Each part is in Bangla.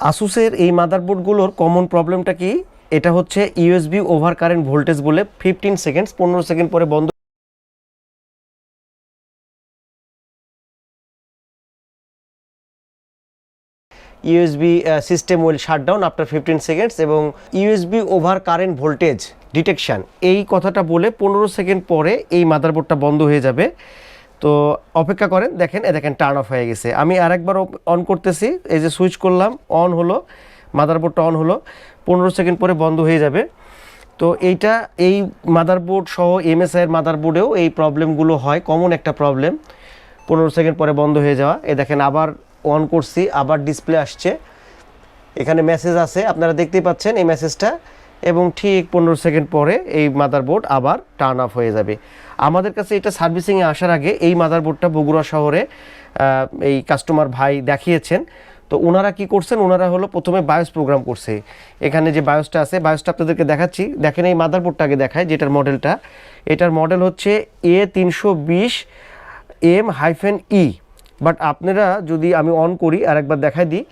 আসুসের এই মাদারবোর্ডগুলোর কমন প্রবলেমটা কি? এটা হচ্ছে ইউএসবি ওভার কারেন্ট ভোল্টেজ বলে ফিফটিন সেকেন্ডস পনেরো সেকেন্ড পরে বন্ধ USB system will shut down after fifteen seconds এবং USB over current voltage detection এই কথাটা বলে পনেরো সেকেন্ড পরে এই মাদারবোর্ডটা বন্ধ হয়ে যাবে। তো অপেক্ষা করেন, দেখেন এ দেখেন টার্ন অফ হয়ে গেছে। আমি আরেকবার অন করতেছি, এই যে সুইচ করলাম অন হলো মাদারবোর্ডটা অন হলো, পনেরো সেকেন্ড পরে বন্ধ হয়ে যাবে। তো এইটা, এই মাদারবোর্ড সহ এমএসআই এর মাদারবোর্ডেও এই প্রবলেমগুলো হয় কমন একটা প্রবলেম পনেরো সেকেন্ড পরে বন্ধ হয়ে যাওয়া। এ দেখেন, আবার অন করছি, আবার ডিসপ্লে আসছে। এখানে মেসেজ আছে, আপনারা দেখতেই পাচ্ছেন এই মেসেজটা এবং ঠিক পনেরো সেকেন্ড পরে এই মাদারবোর্ড আবার টার্ন অফ হয়ে যাবে। আমাদের কাছে এটা সার্ভিসিংয়ে আসার আগে এই মাদারবোর্ডটা বগুড়া শহরে এই কাস্টমার ভাই দেখিয়েছেন। তো ওনারা কি করছেন? ওনারা হলো প্রথমে বায়োস প্রোগ্রাম করছে। এখানে যে বায়োসটা আছে বায়োসটা আপনাদেরকে দেখাচ্ছি। দেখেন এই মাদারবোর্ডটা আগে দেখায়, যেটার মডেলটা। এটার মডেল হচ্ছে এ তিনশো বিশ এম হাইফেন ই বাট আপনারা যদি আমি অন করি আর একবার দেখাই দিই।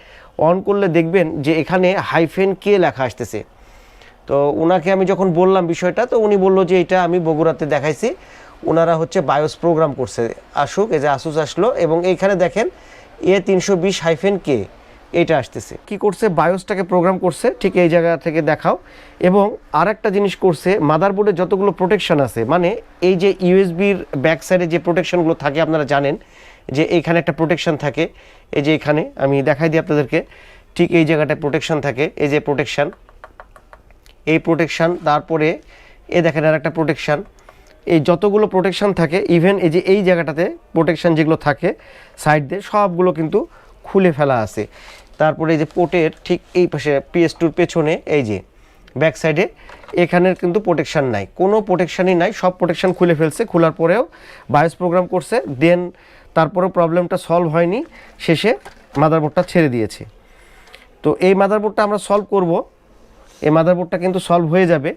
অন করলে দেখবেন যে এখানে হাইফেন কে লেখা আসতেছে। তো ওনাকে আমি যখন বললাম বিষয়টা, তো উনি বলল যে এটা আমি বগুড়াতে দেখাইছি। ওনারা হচ্ছে বায়োস প্রোগ্রাম করছে। আসুক, এই যে আসুস আসলো এবং এইখানে দেখেন এ তিনশো বিশ হাইফেন কে এটা আসতেছে। কি করছে? বায়োসটাকে প্রোগ্রাম করছে, ঠিক এই জায়গা থেকে দেখাও। এবং আরেকটা জিনিস করছে মাদারবোর্ডে যতগুলো প্রোটেকশন আছে মানে এই যে ইউএসবির ব্যাক সাইডে যে প্রোটেকশনগুলো থাকে, আপনারা জানেন যে এইখানে একটা প্রোটেকশন থাকে। এই যে এখানে, আমি দেখাই দিই আপনাদেরকে, ঠিক এই জায়গাটায় প্রোটেকশন থাকে। এই যে প্রোটেকশন এই প্রোটেকশান তারপরে এ দেখেন আর একটা প্রোটেকশান এই যতগুলো প্রোটেকশান থাকে ইভেন এই যে এই জায়গাটাতে প্রোটেকশান যেগুলো থাকে সাইড দিয়ে সবগুলো কিন্তু খুলে ফেলা আছে। তারপরে এই যে পোর্টের ঠিক এই পাশে পিএস টুর পেছনে, এই যে ব্যাক সাইডে এখানের কিন্তু প্রোটেকশান নাই। কোনো প্রোটেকশানই নাই, সব প্রোটেকশান খুলে ফেলছে। খোলার পরেও বায়োস প্রোগ্রাম করছে দেন তারপরেও প্রবলেমটা সলভ হয়নি। শেষে মাদারবোর্ডটা ছেড়ে দিয়েছে। তো এই মাদারবোর্ডটা আমরা সলভ করব। এই মাদারবোর্ডটা কিন্তু সলভ হয়ে যাবে।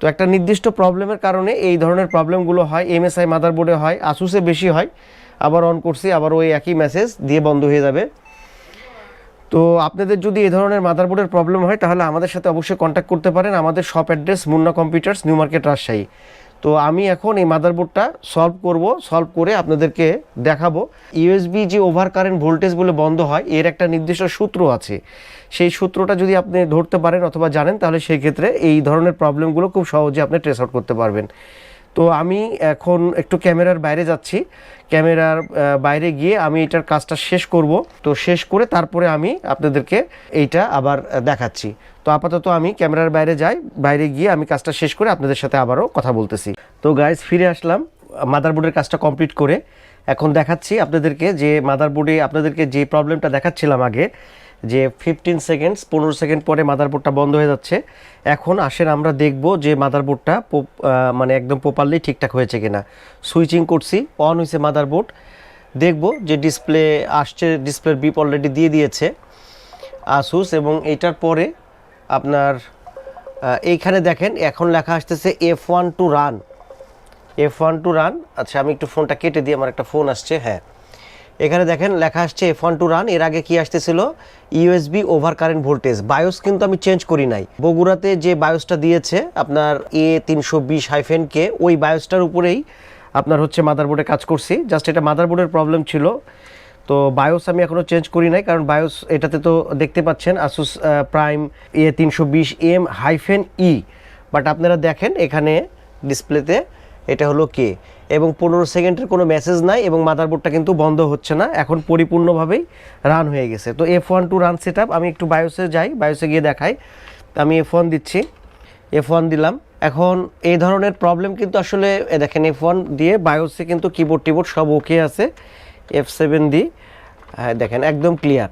তো একটা নির্দিষ্ট প্রবলেমের কারণে এই ধরনের প্রবলেমগুলো হয় এমএসআই মাদারবোর্ডে হয় আসুসে বেশি হয়। আবার অন করছি, আবার ওই একই মেসেজ দিয়ে বন্ধ হয়ে যাবে। তো আপনাদের যদি এই ধরনের মাদারবোর্ডের প্রবলেম হয়, তাহলে আমাদের সাথে অবশ্যই কন্ট্যাক্ট করতে পারেন। আমাদের shop address Munna computers new market Rajshahi তো আমি এখন এই মাদারবোর্ডটা সলভ করব সলভ করে আপনাদেরকে দেখাবো। ইউএসবি যে ওভার কারেন্ট ভোল্টেজ বলে বন্ধ হয়, এর একটা নির্দিষ্ট সূত্র আছে। সেই সূত্রটা যদি আপনি ধরতে পারেন অথবা জানেন, তাহলে সেই ক্ষেত্রে এই ধরনের প্রবলেমগুলো খুব সহজে আপনি ট্রেস আউট করতে পারবেন। তো আমি এখন একটু ক্যামেরার বাইরে যাচ্ছি। ক্যামেরার বাইরে গিয়ে আমি এটার কাজটা শেষ করব। তো শেষ করে তারপরে আমি আপনাদেরকে এইটা আবার দেখাচ্ছি। তো আপাতত আমি ক্যামেরার বাইরে যাই, বাইরে গিয়ে আমি কাজটা শেষ করে আপনাদের সাথে আবারও কথা বলতেছি। তো গাইজ ফিরে আসলাম মাদারবোর্ডের কাজটা কমপ্লিট করে। এখন দেখাচ্ছি আপনাদেরকে যে মাদারবোর্ডে আপনাদেরকে যে প্রবলেমটা দেখাচ্ছিলাম আগে যে ফিফটিন সেকেন্ডস পনেরো সেকেন্ড পরে মাদারবোর্ডটা বন্ধ হয়ে যাচ্ছে। এখন আসেন আমরা দেখব যে মাদারবোর্ডটা মানে একদম প্রপারলি ঠিকঠাক হয়েছে কিনা। সুইচিং করছি অন হয়েছে মাদারবোর্ড দেখব যে ডিসপ্লে আসছে ডিসপ্লের বিপ অলরেডি দিয়ে দিয়েছে আসুস এবং এইটার পরে আপনার এইখানে দেখেন এখন লেখা আসতেছে F one two run F one two run আচ্ছা আমি একটু ফোনটা কেটে দিই, আমার একটা ফোন আসছে হ্যাঁ। এখানে দেখেন, লেখা আসছে এফ টু রান এর আগে কি আসতেছিল? USB over current voltage BIOS কিন্তু আমি চেঞ্জ করি নাই। বগুড়াতে যে বায়োসটা দিয়েছে, আপনার এ তিনশো বিশ হাইফেন কে ওই বায়োসটার উপরেই আপনার হচ্ছে মাদারবোর্ডে কাজ করছি। জাস্ট এটা মাদারবোর্ডের প্রবলেম ছিল। তো বায়োস আমি এখনও চেঞ্জ করি নাই, কারণ বায়োস এটাতে তো দেখতে পাচ্ছেন আসুস প্রাইম এ তিনশো বিশ এম হাইফেন ই বাট আপনারা দেখেন, এখানে ডিসপ্লেতে এটা হলো কে? এবং পনেরো সেকেন্ডের কোনো মেসেজ নাই এবং মাদারবোর্ডটা কিন্তু বন্ধ হচ্ছে না। এখন পরিপূর্ণভাবেই রান হয়ে গেছে। তো F one two run set আমি একটু বায়োসে যাই বায়োসে গিয়ে দেখাই। আমি এফ ওয়ান দিচ্ছি। এফ ওয়ান দিলাম। এখন এই ধরনের প্রবলেম কিন্তু আসলে দেখেন এফ ওয়ান দিয়ে বায়োসে কিন্তু কিবোর্ড টিবোর্ড সব ওকে আছে। এফ সেভেন দি। হ্যাঁ দেখেন একদম ক্লিয়ার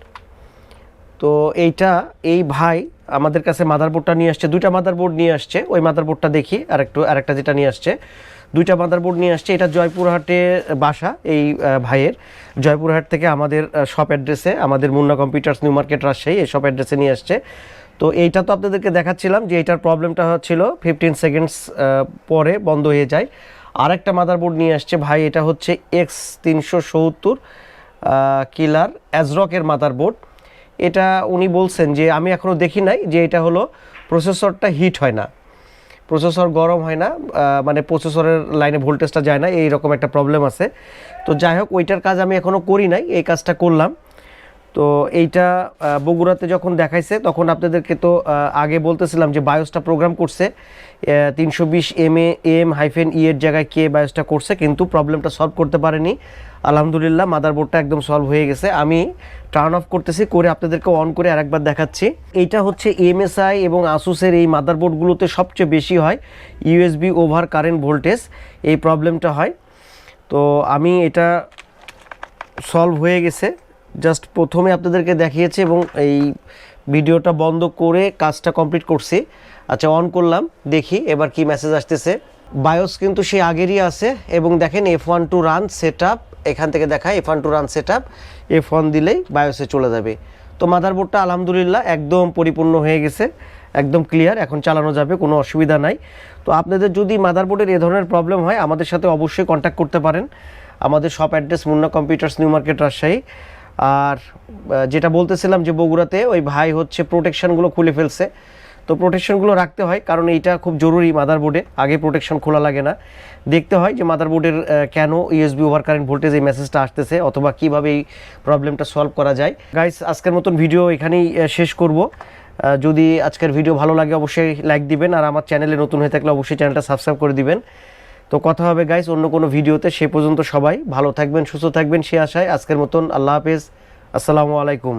তো এইটা, এই ভাই আমাদের কাছে মাদারবোর্ডটা নিয়ে আসছে। দুইটা মাদারবোর্ড নিয়ে আসছে। ওই মাদারবোর্ডটা দেখি আর একটু আরেকটা যেটা নিয়ে আসছে। দুইটা মাদারবোর্ড নিয়ে আসছে। এটা জয়পুরহাটে বাসা, এই ভাইয়ের। জয়পুরহাট থেকে আমাদের শপ অ্যাড্রেসে আমাদের Munna computers new market Rajshahi, এই শপ অ্যাড্রেসে নিয়ে আসছে। তো এইটা তো আপনাদেরকে দেখাচ্ছিলাম যে এইটার প্রবলেমটা হচ্ছিল ফিফটিন সেকেন্ডস পরে বন্ধ হয়ে যায়। আরেকটা মাদারবোর্ড নিয়ে আসছে ভাই, এটা হচ্ছে এক্স তিনশো সত্তর কিলার অ্যাজরকের মাদারবোর্ড এটা উনি বলছেন যে, আমি এখনও দেখি নাই যে এটা হলো প্রসেসরটা হিট হয় না। প্রসেসর গরম হয় না মানে প্রসেসরের লাইনে ভোল্টেজটা যায় না এই রকম একটা প্রবলেম আছে। তো যাই হোক, ওইটার কাজ আমি এখনও করি নাই, এই কাজটা করলাম। তো এইটা বগুড়াতে যখন দেখাইছে, তখন আপনাদেরকে তো আগে বলতেছিলাম যে বায়োসটা প্রোগ্রাম করছে। তিনশো বিশ M A M hyphen E এর জায়গায় কে বায়োসটা করছে, কিন্তু প্রবলেমটা সলভ করতে পারেনি। আলহামদুলিল্লাহ মাদারবোর্ডটা একদম সলভ হয়ে গেছে। আমি টার্ন অফ করতেছি, করে আপনাদেরকে অন করে আরেকবার দেখাচ্ছি। এইটা হচ্ছে এমএসআই এবং আসুসের এই মাদারবোর্ডগুলোতে সবচেয়ে বেশি হয় ইউএসবি ওভার কারেন্ট ভোল্টেজ। এই প্রবলেমটা হয়। তো আমি এটা সলভ হয়ে গেছে। জাস্ট প্রথমে আপনাদেরকে দেখিয়েছি এবং এই ভিডিওটা বন্ধ করে কাজটা কমপ্লিট করছি। আচ্ছা অন করলাম, দেখি এবার কি মেসেজ আসতেছে। বায়োস কিন্তু সে আগেরই আছে এবং দেখেন F one two run set এখান থেকে দেখায় F one two run set up F one দিলেই বায়োসে চলে যাবে। তো মাদারবোর্ডটা আলহামদুলিল্লাহ একদম পরিপূর্ণ হয়ে গেছে, একদম ক্লিয়ার এখন চালানো যাবে, কোনো অসুবিধা নাই। তো আপনাদের যদি মাদারবোর্ডের এ ধরনের প্রবলেম হয়, আমাদের সাথে অবশ্যই কন্ট্যাক্ট করতে পারেন। আমাদের shop address Munna computers new market Rajshahi আর যেটা বলতেছিলাম যে বগুড়াতে ওই ভাই হচ্ছে প্রোটেকশনগুলো খুলে ফেলছে। তো প্রোটেকশনগুলো রাখতে হয়, কারণ এইটা খুব জরুরি মাদারবোর্ডে আগে প্রোটেকশন খোলা লাগে না। দেখতে হয় যে মাদারবোর্ডের কেন ইউএসবি ওভার কারেন্ট ভোল্টেজ এই মেসেজটা আসতেছে, অথবা কীভাবে এই প্রবলেমটা সলভ করা যায়। গাইস আজকের মতন ভিডিও এখানেই শেষ করব। যদি আজকের ভিডিও ভালো লাগে, অবশ্যই লাইক দিবেন, আর আমার চ্যানেলে নতুন হয়ে থাকলে অবশ্যই চ্যানেলটা সাবস্ক্রাইব করে দিবেন। তো কথা হবে গাইস অন্য কোনো ভিডিওতে। সে পর্যন্ত সবাই ভালো থাকবেন, সুস্থ থাকবেন, সে আশায়। আজকের মতন আল্লাহ হাফেজ। আসসালামু আলাইকুম।